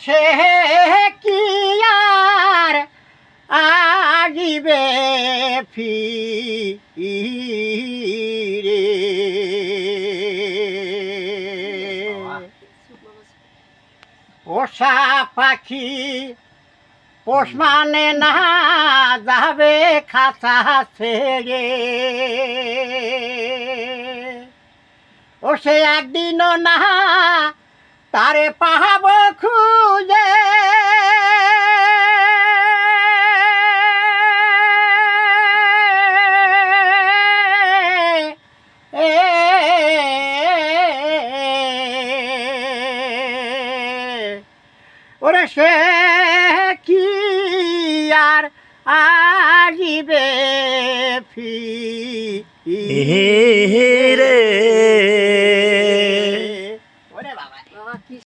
সে কি আর আগিবে ফিরে? পোষা পাখি পোষ মানে না যাবে খাঁচা ছেড়ে। ও সে একদিনও না তারে পাহাব ওরে সে কি আর আসিবে ফিরে